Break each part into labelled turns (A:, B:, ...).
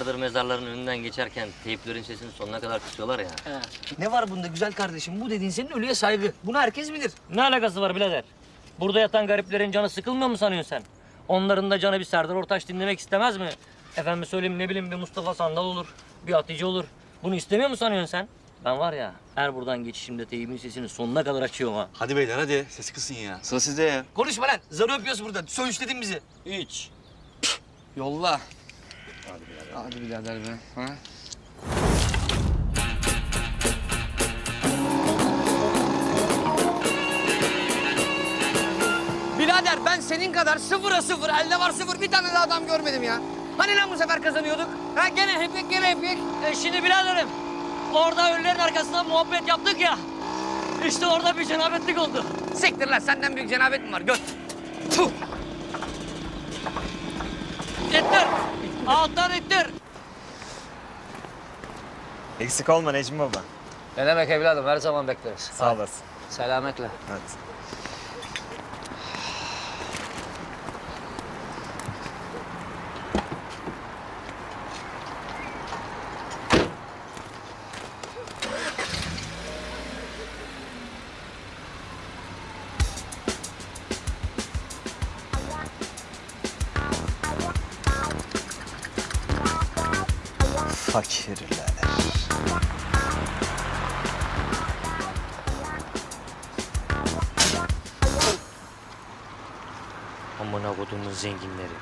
A: yıllardır mezarların önünden geçerken teyplerin sesini sonuna kadar kısıyorlar ya.
B: Ne var bunda güzel kardeşim? Bu dediğin senin ölüye saygı. Bunu herkes bilir.
C: Ne alakası var birader? Burada yatan gariplerin canı sıkılmıyor mu sanıyorsun sen? Onların da canı bir Serdar Ortaç dinlemek istemez mi? Efendim söyleyeyim ne bileyim bir Mustafa Sandal olur, bir Hatice olur. Bunu istemiyor mu sanıyorsun sen? Ben var ya her buradan geçişimde teyimin sesini sonuna kadar açıyorum ha.
D: Hadi beyler hadi. Sesi kısın ya. Sıra sizde ya.
B: Konuşma lan. Zarı öpüyoruz burada. Söğüşledin bizi.
C: Üç.
D: Yolla. Hadi birader be. Ha?
B: Birader ben senin kadar sıfıra sıfır, elde var sıfır bir tane de adam görmedim ya. Hani lan bu sefer kazanıyorduk? Ha gene hep gene hep
C: E şimdi biraderim orada ölülerin arkasından muhabbet yaptık ya. İşte orada bir cenabetlik oldu.
B: Siktir lan senden büyük cenabet mi var? Göt. Tuh.
C: İttir. Alttan ittir.
E: Eksik olma Necmi Baba.
B: Ne demek evladım her zaman bekleriz.
E: Sağ olasın.
B: Selametle.
E: Hadi. Fakirler.
C: Amına kodumun zenginleri.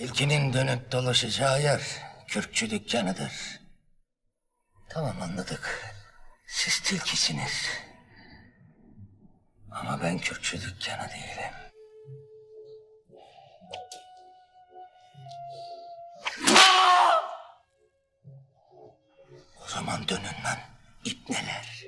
F: Tilkinin dönüp dolaşacağı yer kürkçü dükkanıdır. Tamam anladık. Siz tilkisiniz. Ama ben kürkçü dükkanı değilim. O zaman dönün lan ipneler.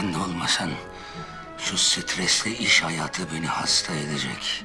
F: Sen de olmasan şu stresli iş hayatı beni hasta edecek.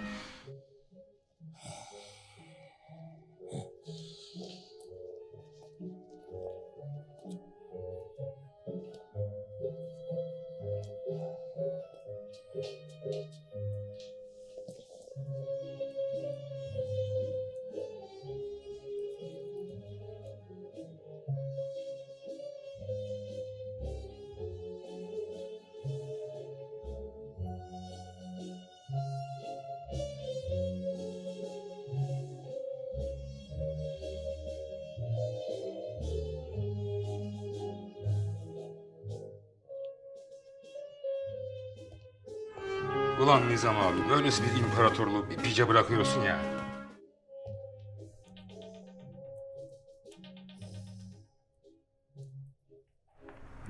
G: Ulan Nizam abi böylesi bir imparatorluğu bir pice bırakıyorsun ya.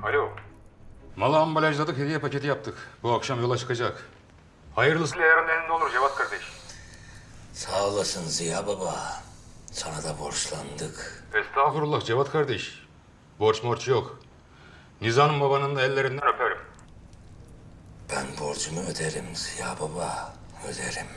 G: Alo. Malı ambalajladık, hediye paketi yaptık. Bu akşam yola çıkacak. Hayırlısı yarın elinde olur Cevat kardeş.
F: Sağ olasın Ziya Baba. Sana da borçlandık.
G: Estağfurullah Cevat kardeş. Borç morç yok. Nizam babanın da ellerinden.
F: Borcumu öderim Ziya Baba. Öderim.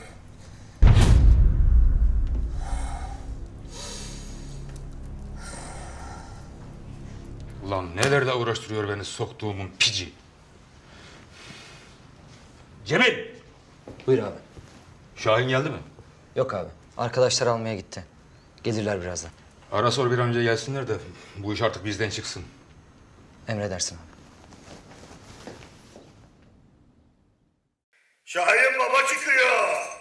G: Ulan nelerle uğraştırıyor beni soktuğumun pici. Cemil!
H: Buyur abi.
G: Şahin geldi mi?
H: Yok abi. Arkadaşlar almaya gitti. Gelirler birazdan.
G: Ara sor bir an önce gelsinler de bu iş artık bizden çıksın.
H: Emredersin abi.
F: Şahin baba çıkıyor.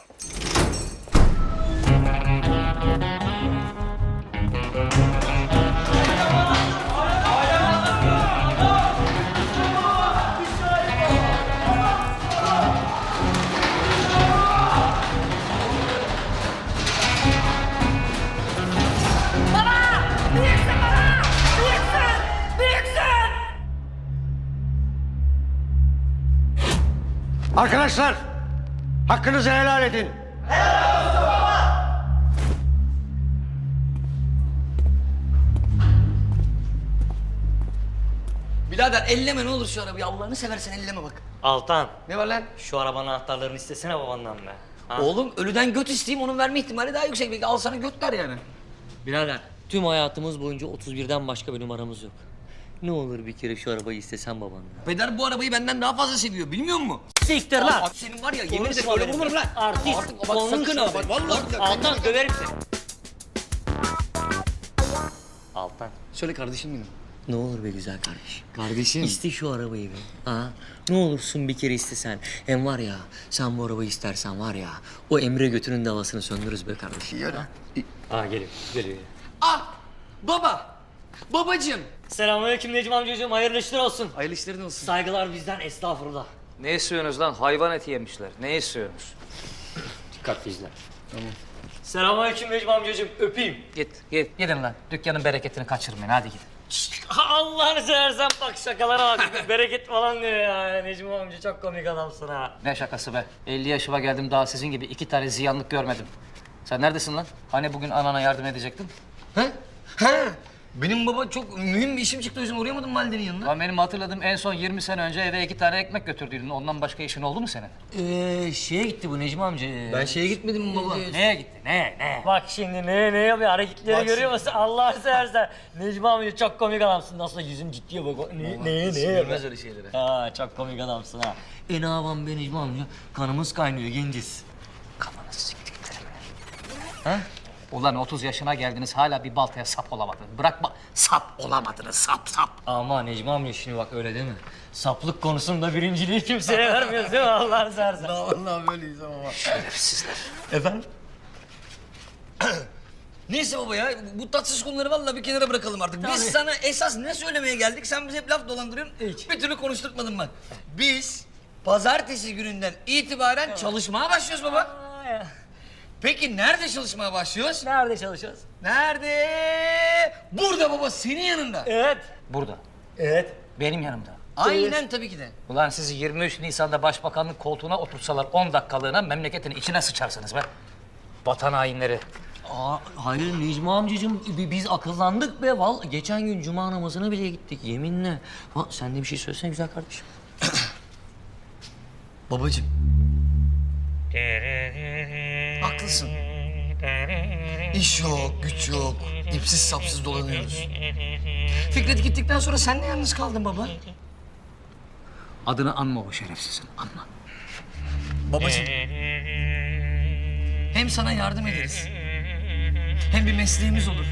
I: Arkadaşlar, hakkınızı helal edin.
B: Birader elleme ne olur şu arabayı. Allah'ını seversen elleme bak.
C: Altan,
B: Ne var lan?
C: şu arabanın anahtarlarını istesene babandan be. Ha?
B: Oğlum ölüden göt isteyeyim onun verme ihtimali daha yüksek. Belki al sana göt ver yani.
C: Birader, tüm hayatımız boyunca 31'den başka bir numaramız yok. Ne olur bir kere şu arabayı istesen babandan.
B: Peder bu arabayı benden daha fazla seviyor bilmiyor musun?
C: Siktir lan!
B: Senin var ya yemin ederim öyle vurmadım lan.
C: Artist,
B: Artık bak sakın ha bak vallahi.
C: Altan döverim seni. Altan.
B: Söyle kardeşim benim.
C: Ne olur be güzel kardeş.
B: Kardeşim.
C: İste şu arabayı be. Ha? Ne olursun bir kere istesen. Hem var ya sen bu arabayı istersen var ya o Emre götünün de havasını söndürürüz be kardeşim.
B: Yürü.
C: Aa geliyor, geliyor.
B: Ah baba. Babacım.
C: Selamünaleyküm Necmi amcacığım, hayırlı işler olsun.
B: Hayırlı işlerin olsun.
C: Saygılar bizden, estağfurullah.
J: Ne istiyorsunuz lan? Hayvan eti yemişler. Ne istiyorsunuz?
C: Dikkatli izle. Tamam. Selamünaleyküm Necmi amcacığım, öpeyim.
J: Git, git. Gidin lan. Dükkanın bereketini kaçırmayın. Hadi gidin.
C: Allah'ını seversen bak şakalara bak. Bereket falan diyor ya. Necmi amca çok komik adamsın ha.
J: Ne şakası be? 50 yaşıma geldim daha sizin gibi iki tane ziyanlık görmedim. Sen neredesin lan? Hani bugün anana yardım edecektin?
B: He? He? Benim baba çok mühim bir işim çıktı o yüzden uğrayamadım validenin yanına.
J: Lan benim hatırladığım en son 20 sene önce eve iki tane ekmek götürdüydün. Ondan başka işin oldu mu senin?
C: Ee, şeye gitti bu Necmi amca.
B: Ben şeye gitmedim mi baba?
J: Neye gitti? Ne? Ne?
C: Bak şimdi ne ne yapıyor hareketleri
B: Bak
C: görüyor musun? Allah'ını seversen. Necmi amca çok komik adamsın. Nasıl yüzün ciddiye bak. Ne ne ne?
B: Görmez öyle şeyleri.
C: Ha çok komik adamsın ha. E ne yapalım be Necmi amca? Kanımız kaynıyor genciz.
J: Kafanı siktiklerim. Ha? Ulan 30 yaşına geldiniz hala bir baltaya sap olamadınız. Bırakma sap olamadınız sap sap.
C: Ama Necmi amca şimdi bak öyle değil mi? Saplık konusunda birinciliği kimseye vermiyoruz değil mi Allah'ını seversen?
B: Vallahi böyleyiz ama.
J: Şerefsizler.
C: Efendim?
B: Neyse baba ya bu tatsız konuları vallahi bir kenara bırakalım artık. Biz sana esas ne söylemeye geldik? Sen bize hep laf dolandırıyorsun.
C: Hiç.
B: Bir türlü konuşturtmadın bak. Biz pazartesi gününden itibaren çalışmaya başlıyoruz baba.
C: Aa, ya.
B: Peki nerede çalışmaya başlıyoruz?
C: Nerede çalışıyoruz?
B: Nerede? Burada baba senin yanında.
C: Evet.
J: Burada.
C: Evet.
J: Benim yanımda.
B: Aynen tabii ki de.
J: Ulan sizi 23 Nisan'da başbakanlık koltuğuna otursalar 10 dakikalığına memleketin içine sıçarsınız be. Vatan hainleri.
C: Aa, hayır Necmi amcacığım bi- biz akıllandık be val. Geçen gün cuma namazına bile gittik yeminle. Ha, sen de bir şey söylesene güzel kardeşim.
B: Babacım. Haklısın. İş yok, güç yok. İpsiz sapsız dolanıyoruz. Fikret gittikten sonra sen de yalnız kaldın baba.
J: Adını anma o şerefsizin, anma.
B: Babacım. Hem sana yardım ederiz. Hem bir mesleğimiz olur.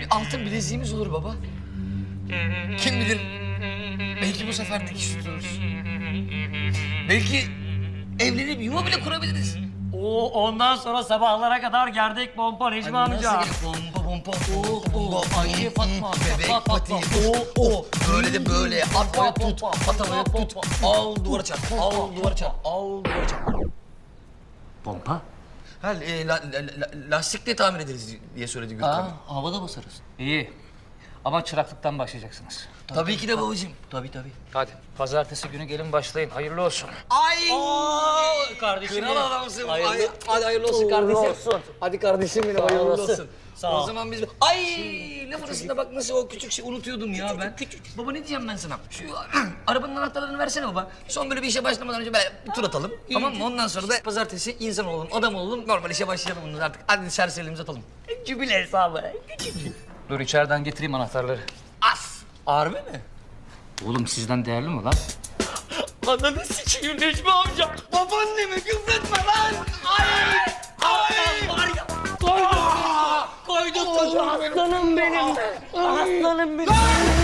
B: Bir altın bileziğimiz olur baba. Kim bilir belki bu sefer dikiş tuturuz. Belki evlenip yuva bile kurabiliriz.
C: Oo, ondan sonra sabahlara kadar gerdek pompa Necmi amca.
B: Nasıl gel- Pompa pompa pompa pompa
C: Ayşe
B: Ayşe
C: Fatma,
B: Bebek
C: Fatma,
B: pati
C: Fatma.
B: o o Böyle de böyle at havaya tut At havaya tut Al duvara çarp Al duvara çarp Al duvara çarp
J: Pompa?
B: Ha, e, la, la, la, lastik de tamir ederiz diye söyledi Gülkan.
C: Aa, havada basarız.
J: İyi. Ama çıraklıktan başlayacaksınız.
B: Tabii ki de babacığım.
C: Tabii tabii.
J: Hadi pazartesi günü gelin başlayın. Hayırlı olsun.
B: Ay!
C: Kardeşim
B: Kral
C: benim.
B: adamsın.
C: Hayırlı-
B: Ay, hadi hayırlı olsun kardeşim.
C: olsun.
B: Hadi kardeşim benim hayırlı olsun.
C: Sağ
B: o
C: ol.
B: zaman biz... Ay! Laf arasında bak nasıl o küçük şey unutuyordum ya ben. Baba ne diyeceğim ben sana? Şu arabanın anahtarlarını versene baba. Son böyle bir işe başlamadan önce böyle bir tur atalım. Tamam mı? Ondan sonra da pazartesi insan olalım, adam olalım. Normal işe başlayalım bundan artık. Hadi serserilerimizi atalım.
C: Cübile hesabı.
J: Dur içeriden getireyim anahtarları.
B: As! Harbi mi?
J: Oğlum sizden değerli mi lan?
C: Ananı sikeyim Necmi amca.
B: Babaanneme küfretme lan! Ay! Ay!
C: Var ya. Koydum. Koydum. Aslanım benim. Aslanım benim.